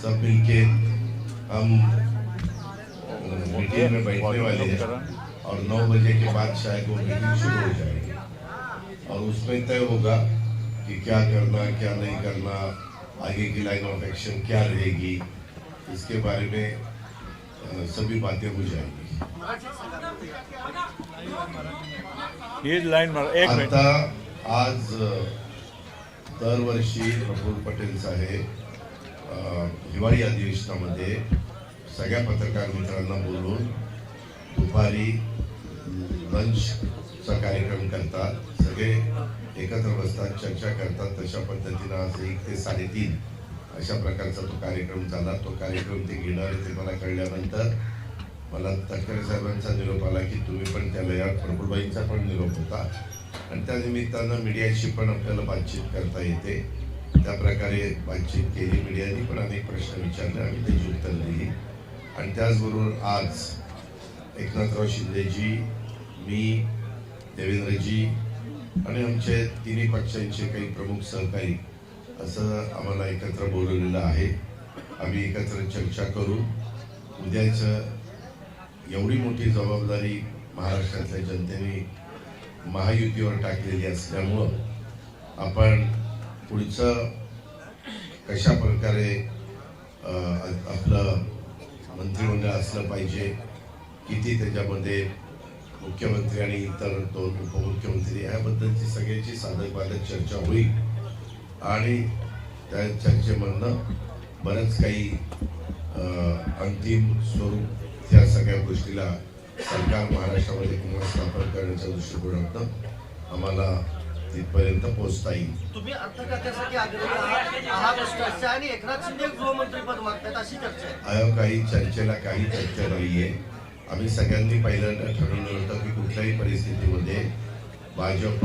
सब मिलके हम मीटिंग में बैठने वाले हैं। और नौ बजे के बाद शायद वो मीटिंग शुरू हो जाएगी। और उसमें तय होगा कि क्या करना क्या नहीं करना आगे की लाइन ऑफ़ एक्शन क्या रहेगी इसके बारे में सभी बातें हो जाएँगी। एक आता आज दरवर्षी प्रफुल्ल पटेल साहेब हिवाळी अधिवेशनामध्ये सगळ्या पत्रकार मित्रांना बोलून दुपारी लंचचा कार्यक्रम करतात सगळे एकत्र बसतात चर्चा करतात तशा पद्धतीनं आज एक ते साडेतीन अशा प्रकारचा तो कार्यक्रम झाला तो कार्यक्रम ते घेणार ते मला कळल्यानंतर मला तटकरे साहेबांचा निरोप आला की तुम्ही पण त्याला या प्रफुलबाईंचा पण निरोप होता आणि त्या निमित्तानं मीडियाशी पण आपल्याला बातचीत करता येते त्या प्रकारे बातचीत केली मीडियाने पण अनेक प्रश्न विचारले आणि त्याची उत्तर दिली. आणि त्याचबरोबर आज एकनाथराव शिंदेजी मी देवेंद्रजी आणि आमचे तिन्ही पक्षांचे काही प्रमुख सहकारी असं आम्हाला एकत्र बोलवलेलं आहे. आम्ही एकत्र चर्चा करू. उद्याचं एवढी मोठी जबाबदारी महाराष्ट्रातल्या जनतेने महायुतीवर टाकलेली असल्यामुळं आपण पुढचं कशा प्रकारे आपलं मंत्रिमंडळ असलं पाहिजे किती त्याच्यामध्ये मुख्यमंत्री आणि इतर दोन उपमुख्यमंत्री याबद्दलची सगळ्याची साधक बाधक चर्चा होईल. आणि त्या चर्चेमधनं बरंच काही अंतिम स्वरूप त्या सगळ्या गोष्टीला सरकार महाराष्ट्रामध्ये पुन्हा स्थापन करण्याच्या दृष्टिकोनातनं आम्हाला तिथपर्यंत पोहोचता येईल. तुम्ही अर्थखात्यासाठी आग्रही आहात. आहात अशी चर्चा आणि एकनाथ शिंदे गृहमंत्रीपद मागतात अशी चर्चा आहे. अहो काही चर्चेला काही चर्चा नाहीये. आम्ही सगळ्यांनी पहिल्यांदा ठरवलं होतं की कुठल्याही परिस्थितीमध्ये Bhajap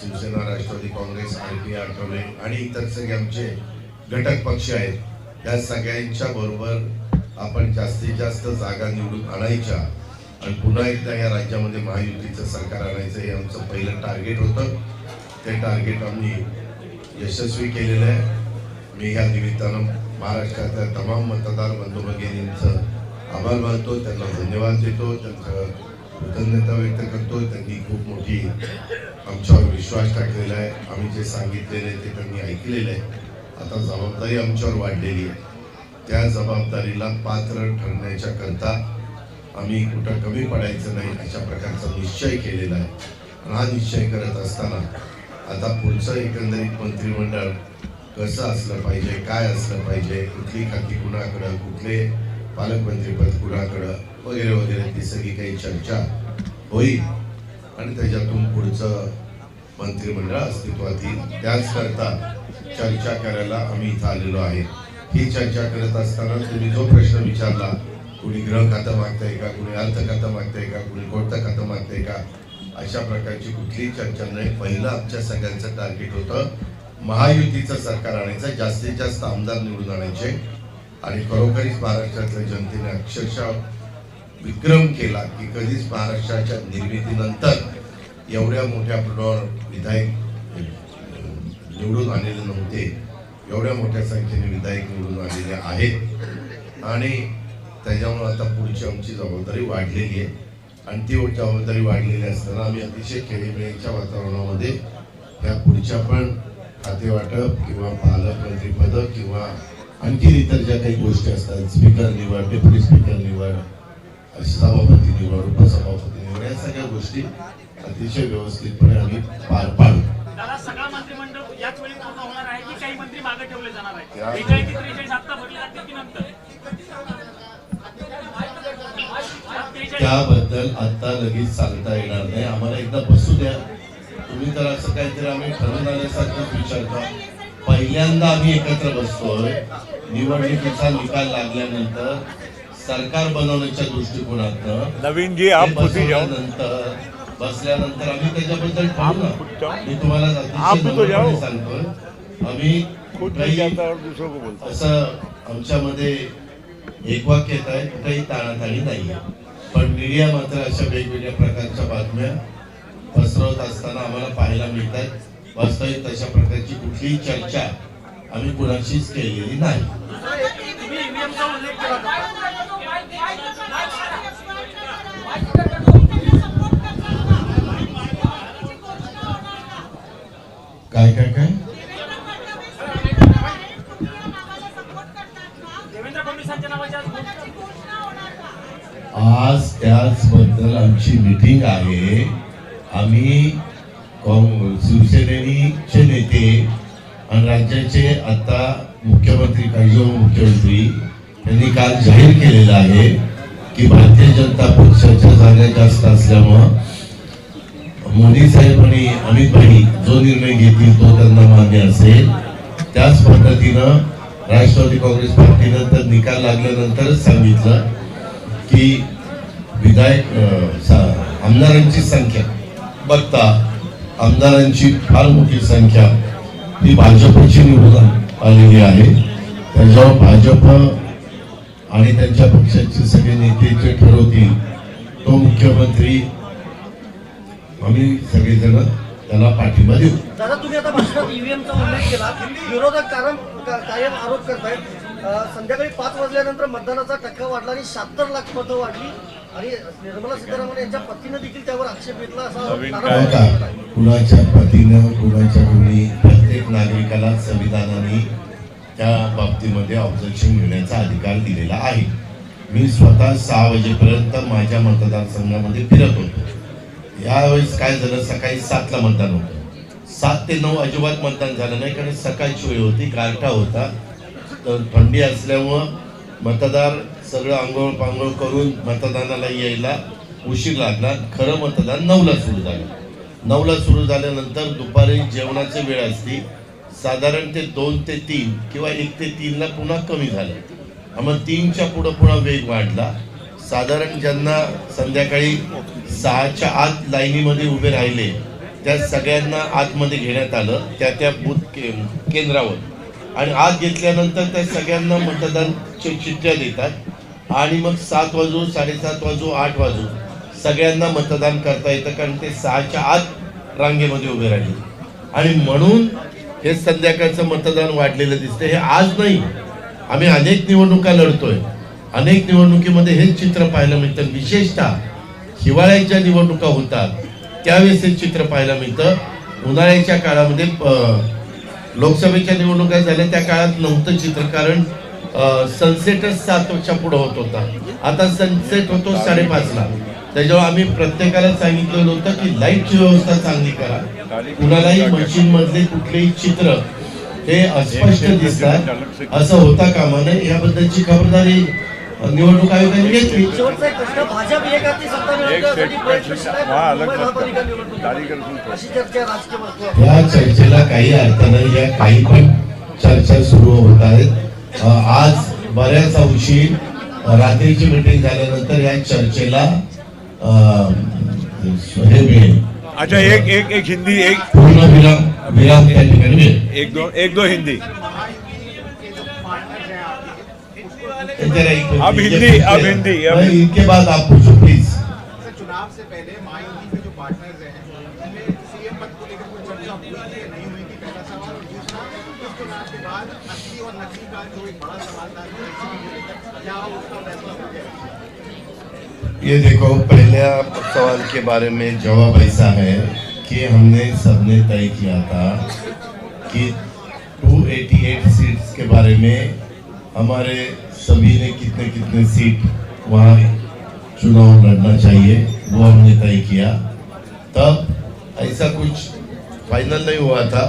Shivsena Rashtravadi Congress R P Athawale आणि इतर सगळे आमचे घटक पक्ष आहेत. या सगळ्यांच्या बरोबर आपण जास्तीत जास्त जागा निवडून आणायच्या. आणि पुन्हा एकदा या राज्यामध्ये महायुतीचं सरकार आणायचं हे आमचं पहिलं टार्गेट होतं. ते टार्गेट आम्ही यशस्वी केलेलं आहे. मी या निमित्तानं महाराष्ट्रातल्या तमाम मतदार बंधू भगिनींचं आभार मानतो. त्यांना धन्यवाद देतो. त्यांचं कृतज्ञता व्यक्त करतो. त्यांनी खूप मोठी आमच्यावर विश्वास टाकलेला आहे. आम्ही जे सांगितलेलं आहे ते त्यांनी ऐकलेलं आहे. आता जबाबदारी आमच्यावर वाढलेली आहे. त्या जबाबदारीला पात्र ठरण्याच्या करता आम्ही कुठं कमी पडायचं नाही अशा प्रकारचा निश्चय केलेला आहे. आणि हा निश्चय करत असताना आता पुढचं एकंदरीत मंत्रिमंडळ कसं असलं पाहिजे काय असलं पाहिजे कुठली खाती कुणाकडं कुठले पालकमंत्रीपद कुणाकडं वगैरे वगैरे ती सगळी काही चर्चा होईल. आणि त्याच्यातून पुढचं मंत्रिमंडळ अस्तित्वात येईल त्याचकरता चर्चा करायला आम्ही इथं आलेलो आहे. ही चर्चा करत असताना तुम्ही जो प्रश्न विचारला कुणी ग्रह खातं मागतंय का? कुणी अर्थ खातं मागतंय का? कुणी कोणतं खातं मागतंय का? अशा प्रकारची कुठलीही चर्चा नाही. पहिलं आमच्या सगळ्यांचं टार्गेट होतं महायुतीचं सरकार आणायचं जास्तीत जास्त आमदार निवडून आणायचे. आणि खरोखरीच महाराष्ट्रातल्या जनतेने अक्षरशः विक्रम केला की कधीच महाराष्ट्राच्या निर्मितीनंतर एवढ्या मोठ्या प्रमाणावर विधायक निवडून आलेले नव्हते. एवढ्या मोठ्या संख्येने विधायक निवडून आलेले आहेत. आणि त्याच्यामुळे आता पुढची आमची जबाबदारी वाढलेली आहे. आणि ती जबाबदारी वाढलेली असताना आम्ही अतिशय खेळीमेळीच्या वातावरणामध्ये ह्या पुढच्या पण खातेवाटप किंवा पालकमंत्रीपद किंवा आणखी इतर ज्या काही गोष्टी असतात स्पीकर निवड डेप्युटी स्पीकर निवड सभापती निवड उपसभापती निवड या सगळ्या गोष्टी अतिशय व्यवस्थितपणे आम्ही पार पाडू. दादा सगळा मंत्रिमंडळ याच वेळी पूर्ण होणार आहे की काही मंत्री मागे ठेवले जाणार आहे आत्ता नंतर त्याबद्दल आता लगेच सांगता येणार नाही. आम्हाला एकदा बसू द्या. तुम्ही तर असं काहीतरी आम्ही ठरवून आल्यासारखंच विचारता. पहिल्यांदा आम्ही एकत्र बसतोय. निवडणुकीचा निकाल लागल्यानंतर सरकार बनवण्याच्या दृष्टिकोनातनं नवीन जी जाओ बसल्यानंतर बसल्यानंतर आम्ही त्याच्याबद्दल. मी तुम्हाला आप अतिशय भी तो जाओ. नम्रपणे सांगतोय. आम्ही असं आमच्यामध्ये एक वाक्य येत आहे कुठेही ताणाताणी नाही पण मीडिया मात्र अशा वेगवेगळ्या प्रकारच्या बातम्या पसरवत असताना आम्हाला पाहायला मिळतात. वास्तविक तशा प्रकारची कुठलीही चर्चा आम्ही कुणाशीच केलेली नाही. काय काय काय देवेंद्र फडणवीसांच्या नावाची आज आज त्याचबद्दल आमची मिटिंग आहे. आम्ही शिवसेनेचे नेते आणि राज्याचे आता मुख्यमंत्री काही मुख्यमंत्री यांनी काल जाहीर केलेलं आहे की भारतीय जनता पक्षाच्या जागा जास्त असल्यामुळं मोदी साहेब आणि अमित भाई जो निर्णय घेतील तो त्यांना मान्य असेल. त्याच पद्धतीनं राष्ट्रवादी काँग्रेस पार्टीनंतर निकाल लागल्यानंतरच सांगितलं की विधायक आमदारांची संख्या. बघता आमदारांची फार मोठी संख्या. ही भाजपची निवडून आलेली आहे. त्याच्यावर भाजप आणि त्यांच्या पक्षाचे सगळे नेते जे ठरवतील तो मुख्यमंत्री आम्ही सगळेजण त्याला पाठिंबा देऊ. दादा तुम्ही आता भाषणात ईव्हीएमचा उल्लेख केला. विरोधक कारण कायम आरोप करतायत. संध्याकाळी पाच वाजल्यानंतर मतदानाचा टक्का वाढला आणि शहात्तर लाख मतं वाढली. आणि निर्मला सीतारामन यांच्या पतीनं देखील त्यावर आक्षेप घेतला असा नवीन आरोप काय? केला का आहे. कुणाच्या पतीनं कुणाच्या कोणी प्रत्येक नागरिकाला संविधानाने त्या बाबतीमध्ये ऑब्जेक्शन घेण्याचा अधिकार दिलेला आहे. मी स्वतः सहा वाजेपर्यंत माझ्या मतदारसंघामध्ये फिरत होतो. यावेळेस काय झालं? सकाळी सातला मतदान होतं. सात ते नऊ अजिबात मतदान झालं नाही कारण सकाळची वेळ होती गारठा होता. तर थंडी असल्यामुळं मतदार सगळं आंघोळ पांघोळ करून मतदानाला यायला उशीर लागला खरं मतदान नऊला सुरू झालं. नऊला सुरू झाल्यानंतर दुपारी जेवणाची वेळ असती. साधारण ते दोन ते तीन किंवा एक ते तीनला पुन्हा कमी झालं. मग तीनच्या पुढं पुन्हा वेग वाढला. साधारण ज्यांना संध्याकाळी सहाच्या आत लाईनीमध्ये उभे राहिले त्या सगळ्यांना आतमध्ये घेण्यात आलं त्या त्या बूथ के केंद्रावर. आणि आत घेतल्यानंतर त्या सगळ्यांना मतदानच्या चिठ्ठ्या देतात. आणि मग सात वाजू साडेसात वाजू आठ वाजू. सगळ्यांना मतदान करता येतं कारण ते सहाच्या आत रांगेमध्ये उभे राहिले. आणि म्हणून हे संध्याकाळचं मतदान वाढलेलं दिसतं हे आज नाही. आम्ही अनेक निवडणुका लढतोय. अनेक निवडणुकीमध्ये हेच चित्र पाहायला मिळतं. विशेषतः हिवाळ्याच्या निवडणुका होतात. त्यावेळेस हे चित्र पाहायला मिळतं. उन्हाळ्याच्या काळामध्ये प- लोकसभेच्या निवडणुका झाल्या. त्या काळात नव्हतं चित्र कारण सनसेटच सातच्या पुढे होत होता. आता सनसेट होतो साडेपाचला. त्याच्यावर आम्ही प्रत्येकाला सांगितलेलं होतं की लाईटची व्यवस्था चांगली करा. कुणालाही मशीन मधले कुठलेही चित्र हे अस्पष्ट दिसतात. असं होता कामा नये. याबद्दलची खबरदारी निवडणूक आयोगाने घेतली. या चर्चेला काही अर्थ नाही. या काही पण चर्चा सुरू होत आहेत. आज बऱ्याच अंशी रात्रीची मीटिंग झाल्यानंतर या चर्चेला हे मिळेल. अच्छा एक एक एक हिंदी एक पूर्ण विराम विराम त्या ठिकाणी मिळेल. एक दो एक दो हिंदी. अब हिंदी, अब हिंदी, अब- इनके बाद आप पूछो प्लीज़ चुनाव से पहले मायावती के जो पार्टनर्स हैं उनमें सीएम पद को लेकर कोई चर्चा हुई थी या नहीं हुई थी पहला सवाल और दूसरा इस चुनाव के बाद असली और नकली का जो एक बड़ा सवाल था इलेक्शन को लेकर क्या उसका फैसला हो गया ये देखो, पहला सवाल के बारे में जवाब ऐसा है कि हमने सबने तय किया था कि 288 सीट्स के बारे में हमारे सभी ने कितने कितने सीट वहाँ चुनाव लड़ना चाहिए, वो हमने तय किया। तब ऐसा कुछ फाइनल नहीं हुआ था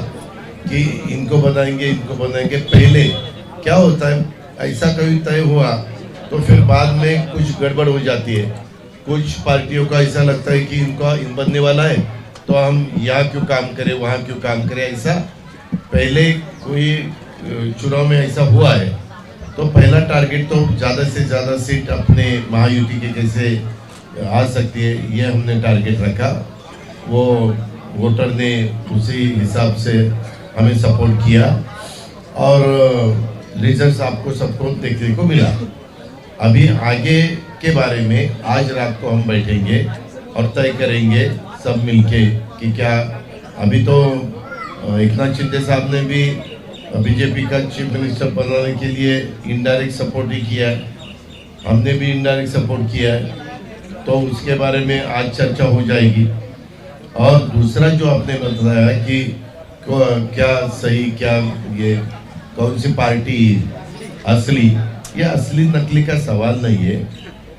कि इनको बनाएँगे इनको बनाएँगे। पहले क्या होता है, ऐसा कभी तय हुआ तो फिर बाद में कुछ गड़बड़ हो जाती है। कुछ पार्टियों का ऐसा लगता है कि इनका इन बनने वाला है तो हम यहाँ क्यों काम करें, वहाँ क्यों काम करें, ऐसा पहले कोई चुनाव में ऐसा हुआ है। तो पहला टारगेट तो ज़्यादा से ज़्यादा सीट अपने महायुति के जैसे आ सकती है, ये हमने टारगेट रखा। वो वोटर ने उसी हिसाब से हमें सपोर्ट किया और रिज़ल्ट आपको सबको देखने को मिला। अभी आगे के बारे में आज रात को हम बैठेंगे और तय करेंगे सब मिलके कि क्या अभी तो एक नाथ शिंदे साहब ने भी बीजेपी का चीफ मिनिस्टर बनाने के लिए इनडायरेक्ट सपोर्ट ही किया है। हमने भी इनडायरेक्ट सपोर्ट किया है। तो उसके बारे में आज चर्चा हो जाएगी। और दूसरा जो आपने बताया कि क्या सही क्या ये कौन सी पार्टी असली ये असली नकली का सवाल नहीं है।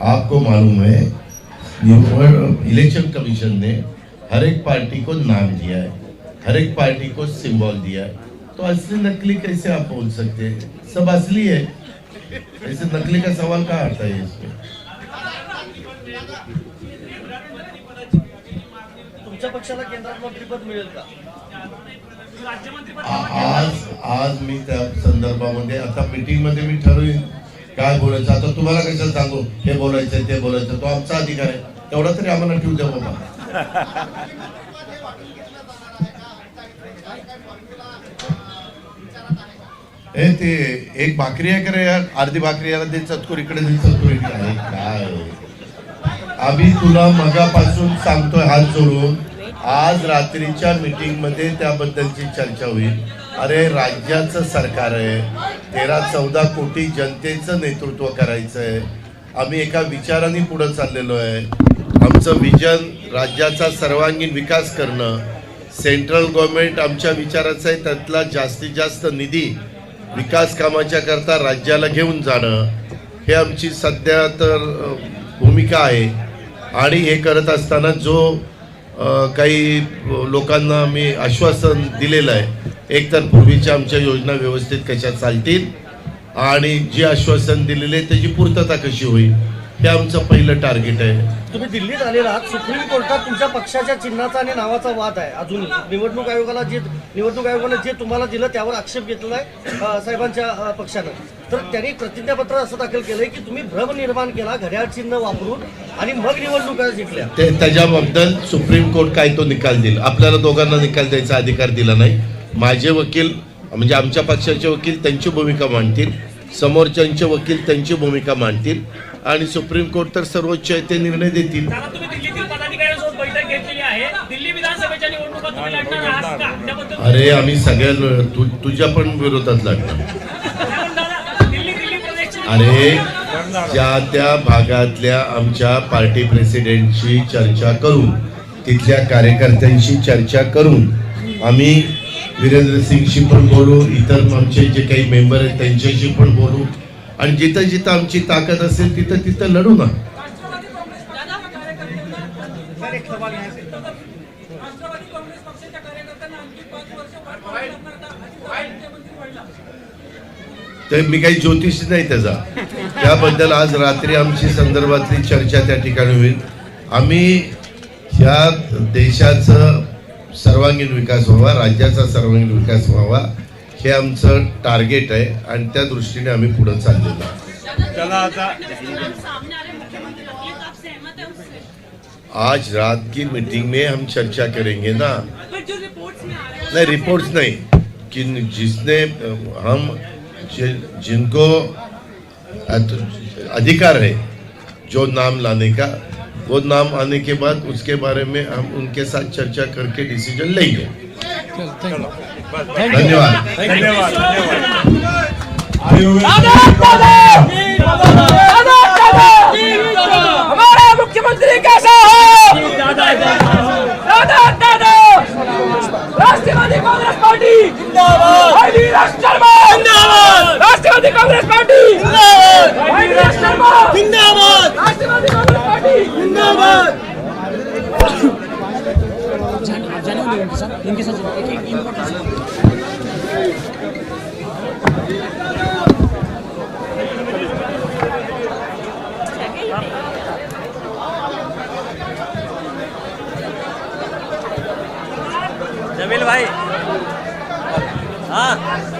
आपको मालूम है इलेक्शन कमीशन ने हर एक पार्टी को नाम दिया है हर एक पार्टी को सिंबल दिया है। तो असली नकली कैसे आप बोल सकते हैं? सब असली है। ऐसे नकली का सवाल कहाँ आता है इसमें? तुमच्या पक्षाला केंद्रात मंत्रीपद मिळेल का? आज आज मी त्या संदर्भामध्ये आता मीटिंग मध्ये मी ठरवीन. काय बोलायचं आता तुम्हाला कशाला सांगू? हे बोलायचं ते बोलायचं तो आमचा अधिकार आहे. तेवढा तरी आम्हाला ठेवू द्या बाबा. हे ते एक भाकरी आहे करे यार? अर्धी भाकरी याला दे चतकुर इकडे दे चतकुर इकडे. काय हो? आम्ही तुला मगापासून सांगतोय हात जोडून. आज रात्रीच्या मीटिंगमध्ये त्याबद्दलची चर्चा होईल. अरे राज्याचं सरकार आहे. तेरा चौदा कोटी जनतेचं नेतृत्व करायचं आहे आम्ही एका विचाराने पुढं चाललेलो आहे. आमचं विजन राज्याचा सर्वांगीण विकास करणं. सेंट्रल गव्हर्नमेंट आमच्या विचाराचं आहे त्यातला जास्तीत जास्त निधी विकास कामाच्या करता राज्याला घेऊन जाणं. हे आमची सध्या तर भूमिका आहे. आणि हे करत असताना जो काही लोकांना मी आश्वासन दिलेलं आहे. एक तर पूर्वीच्या आमच्या योजना व्यवस्थित कशा चालतील आणि जे आश्वासन दिलेले आहे त्याची पूर्तता कशी होईल? हे आमचं पहिलं टार्गेट आहे. तुम्ही दिल्लीत आलेला आहात. सुप्रीम कोर्टात तुमच्या पक्षाच्या चिन्हाचा आणि नावाचा वाद आहे. अजूनही निवडणूक आयोगाला जे निवडणूक आयोगाने जे तुम्हाला दिलं त्यावर आक्षेप घेतलेला आहे साहेबांच्या अं, पक्षानं. तर त्यांनी प्रतिज्ञापत्र असं दाखल केलंय की तुम्ही भ्रम निर्माण केला घड्याळ चिन्ह वापरून आणि मग निवडणुका जिंकल्या. ते त्याच्याबद्दल सुप्रीम कोर्ट काय तो निकाल देईल? आपल्याला दोघांना निकाल द्यायचा अधिकार दिला नाही. माझे वकील म्हणजे आमच्या पक्षाचे वकील त्यांची भूमिका मांडतील. समोरच्यांचे वकील त्यांची भूमिका मांडतील. आणि सुप्रीम कोर्ट तर सर्वोच्च आहे ते निर्णय देतील. अरे आम्ही सगळ्या तु, तुझ्या पण विरोधात प्रदेशची अरे ज्या त्या भागातल्या आमच्या पार्टी प्रेसिडेंटशी चर्चा करून तिथल्या कार्यकर्त्यांशी चर्चा करून आम्ही वीरेंद्र सिंगशी पण बोलू इतर आमचे जे काही मेंबर आहेत त्यांच्याशी पण बोलू. आणि जिथं जिथं आमची ताकद असेल तिथं तिथं लढू ना ते मी काही ज्योतिष नाही त्याचा. त्याबद्दल आज रात्री आमची संदर्भातली चर्चा त्या ठिकाणी होईल. आम्ही ह्या देशाचं सर्वांगीण विकास व्हावा राज्याचा सर्वांगीण विकास व्हावा. हे आमचं टार्गेट आहे आणि त्या दृष्टीने आम्ही पुढे चाललेलो है आज रात की मीटिंग में हम चर्चा करेंगे ना। हैं नहीं रिपोर्ट्स नहीं। कि जिसने हम जिनको अधिकार है जो नाम लाने का वो नाम आने के बाद उसके बारे में हम उनके साथ चर्चा करके डिसीज़न लेंगे। धन्यवाद. हमारा मुख्यमंत्री कैसा हो? दादा Rashtravadi Congress party. Avinash Rashtravadi Congress party. Avinash Rashtravadi Congress party. 사진도 연기사? 연기사진 Jameel भाई हाँ